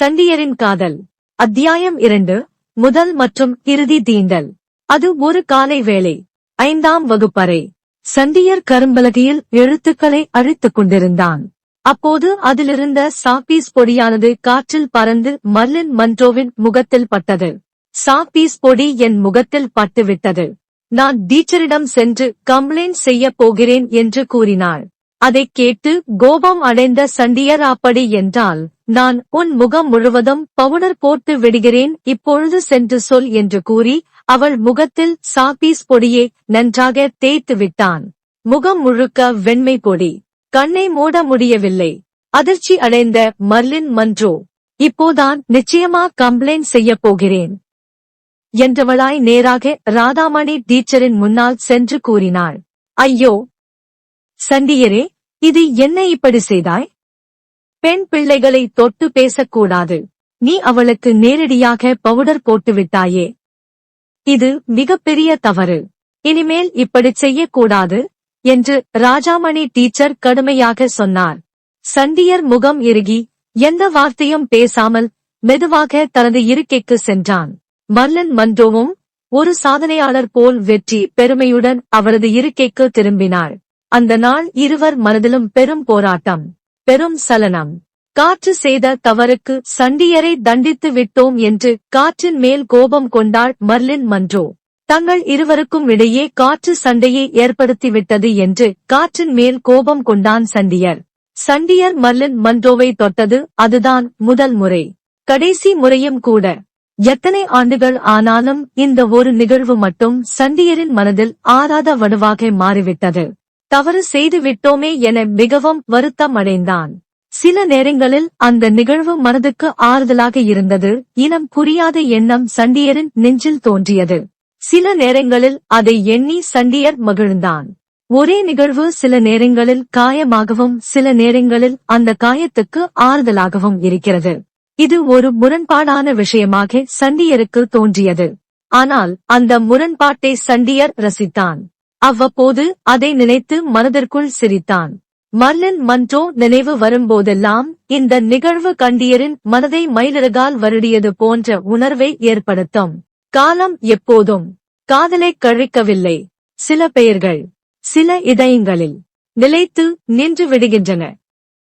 சண்டியரின் காதல். அத்தியாயம் இரண்டு முதல் மற்றும் இறுதி தீண்டல். அது ஒரு காலை வேளை. ஐந்தாம் வகுப்பறை. சண்டியர் கரும்பலகையில் எழுத்துக்களை அழித்துக் கொண்டிருந்தான். அப்போது அதிலிருந்த சாப்பீஸ் பொடியானது காற்றில் பறந்து மர்லின் மன்றோவின் முகத்தில் பட்டது. சாப்பீஸ் பொடி என் முகத்தில் பட்டுவிட்டது. நான் டீச்சரிடம் சென்று கம்ப்ளைண்ட் செய்யப் போகிறேன் என்று கூறினாள். அதைக் கேட்டு கோபம் அடைந்த சண்டியர் அப்படி என்றால் நான் உன் முகம் முழுவதும் பவுடர் போட்டு விடுகிறேன் இப்பொழுது சென்று சொல் என்று கூறி அவள் முகத்தில் சாப்பீஸ் பொடியை நன்றாக தேய்த்து விட்டான். முகம் முழுக்க வெண்மை பொடி. கண்ணை மூட முடியவில்லை. அதிர்ச்சி அடைந்த மர்லின் மன்றோ இப்போதான் நிச்சயமா கம்ப்ளைண்ட் செய்யப் போகிறேன் என்றவளாய் நேராக ராதாமணி டீச்சரின் முன்னால் சென்று கூறினாள். ஐயோ! சண்டியரே இது என்ன இப்படி செய்தாய்? பெண் பிள்ளைகளை தொட்டு பேசக்கூடாது. நீ அவளுக்கு நேரடியாக பவுடர் போட்டுவிட்டாயே இது மிகப்பெரிய தவறு. இனிமேல் இப்படி செய்யக்கூடாது என்று ராஜாமணி டீச்சர் கடுமையாக சொன்னார். சண்டியர் முகம் இறுகி எந்த வார்த்தையும் பேசாமல் மெதுவாக தனது இருக்கைக்கு சென்றான். மர்லன் மன்றோவும் ஒரு சாதனையாளர் போல் வெற்றி பெருமையுடன் அவரது இருக்கைக்கு திரும்பினாள் அந்த நாள் இருவர் மனதிலும் பெரும் போராட்டம் பெரும் சலனம். காற்று செய்த தவறுக்கு சண்டியரை தண்டித்து விட்டோம் என்று காற்றின் மேல் கோபம் கொண்டாள் மர்லின் மன்றோ. தங்கள் இருவருக்கும் இடையே காற்று சண்டையை ஏற்படுத்திவிட்டது என்று காற்றின் மேல் கோபம் கொண்டான் சண்டியர் சண்டியர் மர்லின் மன்றோவை தொட்டது அதுதான் முதல் முறை. கடைசி முறையும் கூட. எத்தனை ஆண்டுகள் ஆனாலும் இந்த ஒரு நிகழ்வு மட்டும் சண்டியரின் மனதில் ஆறாத வடுவாக மாறிவிட்டது. தவறு செய்து விட்டோமே என மிகவும் வருத்தம் அடைந்தான் சில நேரங்களில் அந்த நிகழ்வு மனதுக்கு ஆறுதலாக இருந்தது. இனம் புரியாத எண்ணம் சண்டியரின் நெஞ்சில் தோன்றியது. சில நேரங்களில் அதை எண்ணி சண்டியர் மகிழ்ந்தான். ஒரே நிகழ்வு சில நேரங்களில் காயமாகவும் சில நேரங்களில் அந்த காயத்துக்கு ஆறுதலாகவும் இருக்கிறது. இது ஒரு முரண்பாடான விஷயமாக சண்டியருக்கு தோன்றியது. ஆனால் அந்த முரண்பாட்டை சண்டியர் ரசித்தான். அவ்வப்போது அதை நினைத்து மனதிற்குள் சிரித்தான். மர்லின் மன்றோ நினைவு வரும்போதெல்லாம் இந்த நிகழ்வு கண்டியரின் மனதை மயிலிறகால் வருடியது போன்ற உணர்வை ஏற்படுத்தும். காலம் எப்போதும் காதலை கழிக்கவில்லை. சில பெயர்கள் சில இதயங்களில் நிலைத்து நின்று விடுகின்றன.